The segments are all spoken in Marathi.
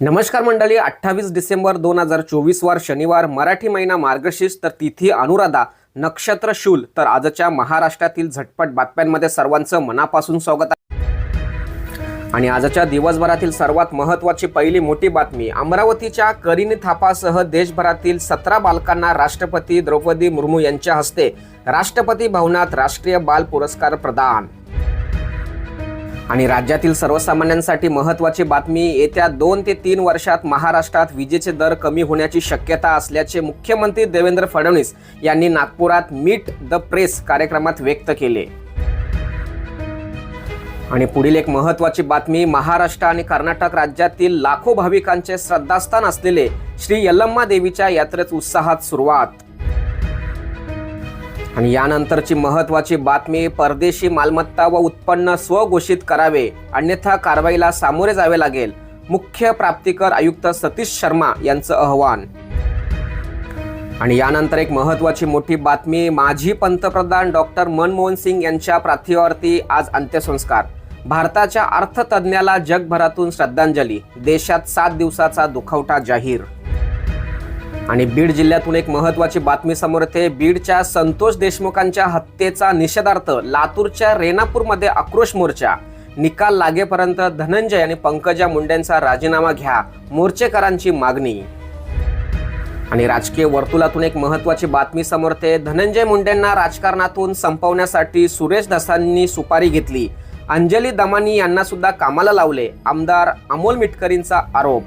नमस्कार मंडळी अठ्ठावीस डिसेंबर दोन हजार चोवीस वार शनिवार मराठी महिना मार्गशीर्ष तर तिथी अनुराधा नक्षत्र शूल तर आजच्या महाराष्ट्रातील झटपट बातम्यांमध्ये सर्वांचं मनापासून स्वागत आहे. आणि आजच्या दिवसभरातील सर्वात महत्त्वाची पहिली मोठी बातमी अमरावतीच्या करिनी थापासह देशभरातील सतरा बालकांना राष्ट्रपती द्रौपदी मुर्मू यांच्या हस्ते राष्ट्रपती भवनात राष्ट्रीय बाल पुरस्कार प्रदान. आणि राज्यातील सर्वसामान्यांसाठी महत्त्वाची बातमी येत्या दोन ते तीन वर्षात महाराष्ट्रात विजेचे दर कमी होण्याची शक्यता असल्याचे मुख्यमंत्री देवेंद्र फडणवीस यांनी नागपुरात मीट द प्रेस कार्यक्रमात व्यक्त केले. आणि पुढील एक महत्त्वाची बातमी महाराष्ट्र आणि कर्नाटक राज्यातील लाखो भाविकांचे श्रद्धास्थान असलेले श्री यल्लम्मा देवीच्या यात्रेत उत्साहात सुरुवात. आणि यानंतरची महत्वाची बातमी परदेशी मालमत्ता व उत्पन्न स्वघोषित करावे. अन्यथा कारवाईला सामोरे जावे लागेल. मुख्य प्राप्तिकर आयुक्त सतीश शर्मा यांचं आव्हान. आणि यानंतर एक महत्वाची मोठी बातमी माजी पंतप्रधान डॉक्टर मनमोहन सिंग यांच्या पार्थिवावरती आज अंत्यसंस्कार. भारताच्या अर्थतज्ज्ञाला जगभरातून श्रद्धांजली. देशात सात दिवसाचा दुखवटा जाहीर. आणि बीड जिल्ह्यातून एक महत्वाची बातमी समोर येते. बीडच्या संतोष देशमुखांच्या हत्येचा निषेधार्थ लातूरच्या रेणापूरमध्ये आक्रोश मोर्चा. निकाल लागेपर्यंत धनंजय आणि पंकजा मुंडेंचा राजीनामा घ्या. मोर्चेकरांची मागणी. आणि राजकीय वर्तुळातून एक महत्वाची बातमी समोर येते. धनंजय मुंडेंना राजकारणातून संपवण्यासाठी सुरेश दसांनी सुपारी घेतली. अंजली दमानी यांना सुद्धा कामाला लावले. आमदार अमोल मिटकरींचा आरोप.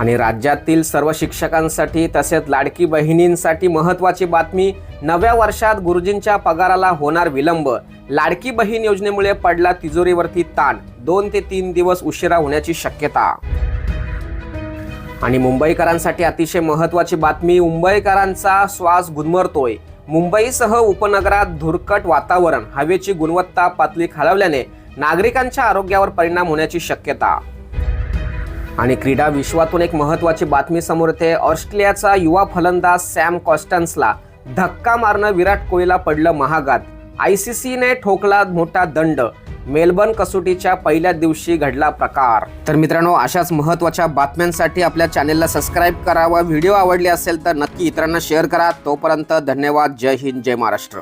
आणि राज्यातील सर्व शिक्षकांसाठी तसेच लाडकी बहिणींसाठी महत्त्वाची बातमी नव्या वर्षात गुरुजींच्या पगाराला होणार विलंब. लाडकी बहीण योजनेमुळे पडला तिजोरीवरती ताण. दोन ते तीन दिवस उशिरा होण्याची शक्यता. आणि मुंबईकरांसाठी अतिशय महत्त्वाची बातमी मुंबईकरांचा श्वास गुदमरतोय. मुंबईसह उपनगरात धुरकट वातावरण हवेची गुणवत्ता पातळी खालावल्याने नागरिकांच्या आरोग्यावर परिणाम होण्याची शक्यता. आणि क्रीडा विश्वातून एक महत्वाची बातमी समोर येते. ऑस्ट्रेलियाचा युवा फलंदाज सॅम कॉस्टन्सला धक्का मारणं विराट कोहलीला पडलं महागात. आय सी सीने ठोकला मोठा दंड. मेलबर्न कसोटीच्या पहिल्या दिवशी घडला प्रकार. तर मित्रांनो अशाच महत्त्वाच्या बातम्यांसाठी आपल्या चॅनेलला सबस्क्राईब करा व व्हिडिओ आवडले असेल तर नक्की इतरांना शेअर करा. तोपर्यंत धन्यवाद. जय हिंद जय महाराष्ट्र.